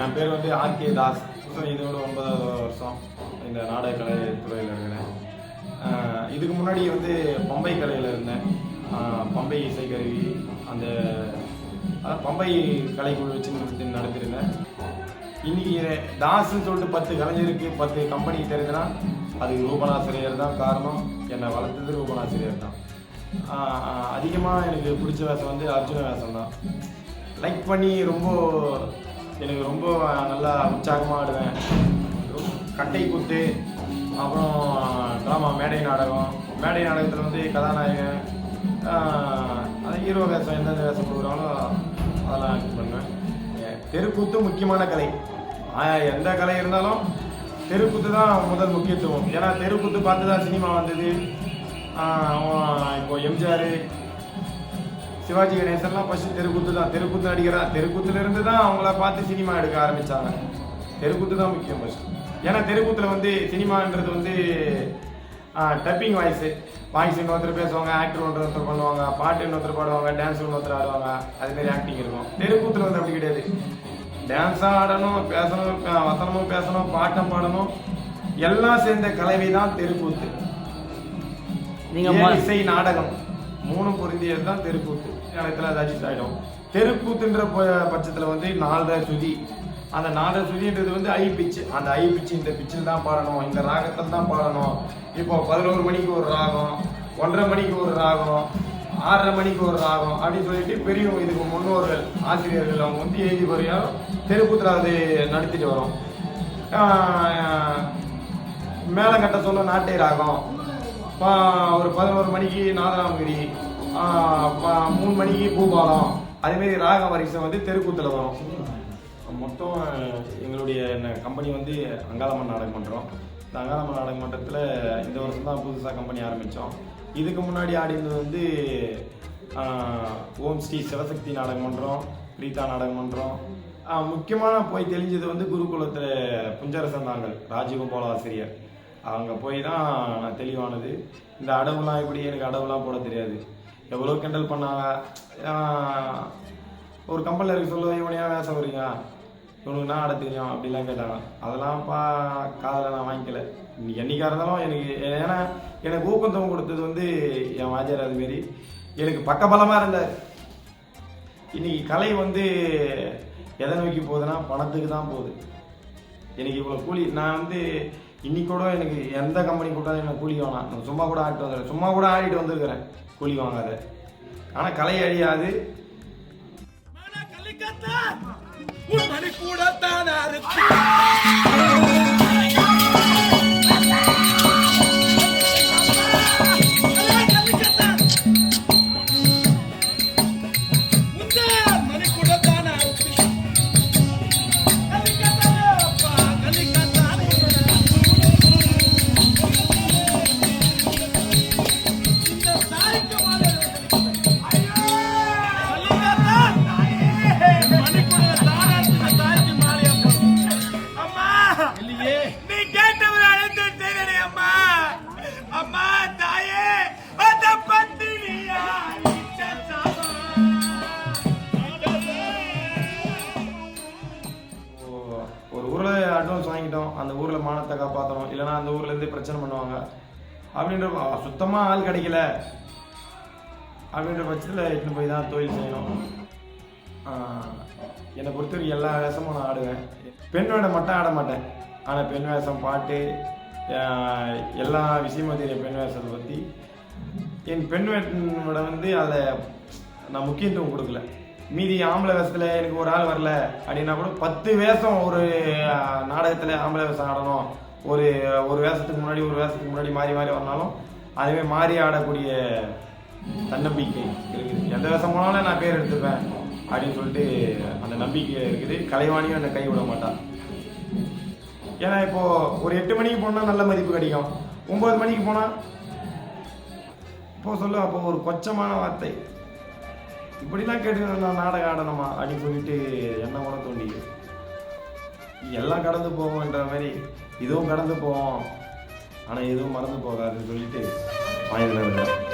என் பேர் வந்து RK Das. So இதோட ஒன்பதாவது வருஷம் இந்த நாடக கலை துறையில் இருக்கிறேன் இதுக்கு முன்னாடி வந்து பம்பை கலையில் இருந்தேன். பம்பை இசைக்கருவி அந்த அதான் பம்பை கலைக்குழு வச்சு நடத்திருந்தேன். இன்னைக்கு தாஸ்ன்னு சொல்லிட்டு பத்து கலைஞருக்கு பத்து கம்பெனி தெரியுதுன்னா அதுக்கு ரூபனாசிரியர் தான் காரணம். என்னை வளர்த்தது ரூபனாசிரியர் தான். அதிகமாக எனக்கு பிடிச்ச வேஷம் வந்து அர்ஜுன வேஷம் தான். லைக் பண்ணி ரொம்ப எனக்கு ரொம்ப நல்லா உற்சாகமாக ஆடுவேன். கட்டை குத்து அப்புறம் ட்ராமா மேடை நாடகம். மேடை நாடகத்தில் வந்து கதாநாயகன் அந்த ஹீரோ வேஷம் எந்தெந்த வேஷம் கொடுக்குறாங்களோ அதெல்லாம் ஆக்ட் பண்ணுவேன். தெருக்கூத்து முக்கியமான கலை. எந்த கலை இருந்தாலும் தெருக்கூத்து தான் முதல் முக்கியத்துவம். ஏன்னா தெருக்கூத்து பார்த்து தான் சினிமா வந்தது. இப்போ எம்ஜிஆர் சிவாஜி கணேசன்லாம் ஃபர்ஸ்ட் தெருக்கூத்து தான். தெருக்கூத்து நடிகரா? தெருக்கூத்துல இருந்து தான் அவங்கள பார்த்து சினிமா எடுக்க ஆரம்பிச்சாங்க. தெருக்கூத்து தான் முக்கியம் ஃபர்ஸ்ட் ஏன்னா தெருக்கூத்துல வந்து சினிமான்றது வந்து டப்பிங் வாய்ஸ் வாய்ஸ் இன்னொருத்தர் பேசுவாங்க ஆக்டர் ஒருத்தர் பண்ணுவாங்க பாட்டு இன்னொருத்தர் பாடுவாங்க டான்ஸ் இன்னொருத்தர் ஆடுவாங்க. அது மாதிரி ஆக்டிங் இருக்கும். தெருக்கூத்துல வந்து அப்படி கிடையாது. டான்ஸாக ஆடணும் பேசணும் வசனமும் பேசணும் பாட்டம் பாடணும். எல்லாம் சேர்ந்த கலவை தான் தெருக்கூத்து இசை நாடகம். மூணு பொருந்தியது தான் தெருக்கூத்து. இடத்துல ஏதாச்சும் ஆகிடும் தெருக்கூத்துன்ற ப- வந்து நாலரை சுதி. அந்த நாலரை சுதின்றது வந்து ஐ பிச்சு. அந்த ஐ பிச்சு இந்த பிச்சில் தான் பாடணும். இந்த ராகத்தில் தான் பாடணும். இப்போ பதினோரு மணிக்கு ஒரு ராகம் ஒன்றரை மணிக்கு ஒரு ராகம் ஆறரை மணிக்கு ஒரு ராகம் அப்படின்னு சொல்லிட்டு பெரியவங்க இதுக்கு முன்னோர்கள் ஆசிரியர்கள் அவங்க வந்து எழுதி வரையாலும் தெருக்கூத்தில் அது நடத்திட்டு வரோம். மேலே கட்ட சொல்ல நாட்டை ராகம். ஒரு பதினோரு மணிக்கு நாதராமகிரி மூணு மணிக்கு பூபாலம். அதேமாரி ராக வரிசை வந்து தெருக்கூத்தில் வரும். மொத்தம் எங்களுடைய கம்பெனி வந்து அங்காளம்மன் நாடகமன்றம் இந்த அங்காளம்மன் நாடக மன்றத்தில் இந்த வருஷம் தான் புதுசாக கம்பெனி ஆரம்பித்தோம் இதுக்கு முன்னாடி ஆடினது வந்து ஓம் ஸ்ரீ சிவசக்தி நாடகமன்றம் பிரீதா நாடகமன்றம் ஆஹ், முக்கியமான போய் தெரிஞ்சது வந்து குருகுலத்தில் புஞ்சரசன் நாங்கள் ராஜகோபால ஆசிரியர் அங்கே போய் தான் நான் தெளிவானது. இந்த அடவுலாம் எப்படி எனக்கு அடவுலாம் போட தெரியாது. எவ்வளோ கிண்டல் பண்ணாங்க? ஒரு கம்பெனியில் இருக்க சொல்லுவோம் இவனையா வேச வரீங்க இவனுக்கு நான் ஆட தெரியும் அப்படிலாம் கேட்டாங்க. அதெல்லாம் பா காதில் நான் வாங்கிக்கல. என்னைக்கா இருந்தாலும் எனக்கு ஏன்னா எனக்கு ஊக்கத்தம் கொடுத்தது வந்து என் வாஜர் அதுமாரி எனக்கு பக்கபலமாக இருந்தார். இன்னைக்கு கலை வந்து எதை நோக்கி போகுதுன்னா பணத்துக்கு தான் போகுது. எனக்கு இவ்வளோ கூலி நான் வந்து இன்னைக்கு கூட எனக்கு எந்த கம்பெனி கூட்டாலும் எனக்கு கூலி வேணாம் நான் சும்மா கூட ஆடிட்டு வந்துடுறேன். சும்மா கூட ஆடிட்டு வந்திருக்கிறேன். கூலி வாங்காத. ஆனால் கலை அழியாது. மன கூட தானா இல்லையே. நீ கேட்டவர் அழைத்து செய்தே அம்மா. அம்மா தாயே அந்த பத்தினியா இட்ட சாபம். ஓ- ஒரு ஊரில் அட்வான்ஸ் வாங்கிட்டோம். அந்த ஊரில் மானத்தை காப்பாற்றணும் இல்லைன்னா அந்த ஊர்லேருந்து பிரச்சனை பண்ணுவாங்க. அப்படின்ற சுத்தமாக ஆள் கிடைக்கல. அப்படின்ற பட்சத்தில் இட்டுன்னு போய் தான் தொழில் செய்யணும். என்னை பொறுத்தவரைக்கும் எல்லா வேஷமும் நான் ஆடுவேன். பெண் வேடம் மட்டும் ஆட மாட்டேன். ஆனால் பெண் வேஷம் பாட்டு எல்லா விஷயமும் தெரியும் பெண் வேஷத்தை பற்றி என் பெண் வேட வந்து அதை நான் முக்கியத்துவம் கொடுக்கல. மீதி ஆம்பளை வேஷத்தில் எனக்கு ஒரு ஆள் வரல அப்படின்னா கூட பத்து வேஷம் ஒரு நாடகத்தில் ஆம்பளை வேஷம் ஆடணும். ஒரு ஒரு வேஷத்துக்கு முன்னாடி ஒரு வேஷத்துக்கு முன்னாடி மாறி மாறி வரனாலும் அதுவே மாறி ஆடக்கூடிய தன்னம்பிக்கை இருக்குது. எந்த வேஷம் போனாலும் நான் பேர் எடுத்துப்பேன். அப்படின்னு சொல்லிட்டு அந்த நம்பிக்கை இருக்குது. கலைவாணியும் என்னை கை விட மாட்டான் ஏன்னா இப்போ ஒரு எட்டு மணிக்கு போனால் நல்ல மதிப்பு கிடைக்கும். ஒம்பது மணிக்கு போனால் இப்போ சொல்லு அப்போ ஒரு கொச்சமான வார்த்தை. இப்படிலாம் கேட்டு நான் நாடகம் ஆடணுமா? அப்படின்னு சொல்லிட்டு என்ன கூட தோண்டி எல்லாம் கடந்து போவோம்ன்ற மாதிரி இதுவும் கடந்து போவோம். ஆனால் எதுவும் மறந்து போகாதுன்னு சொல்லிட்டு வாங்கிட்டு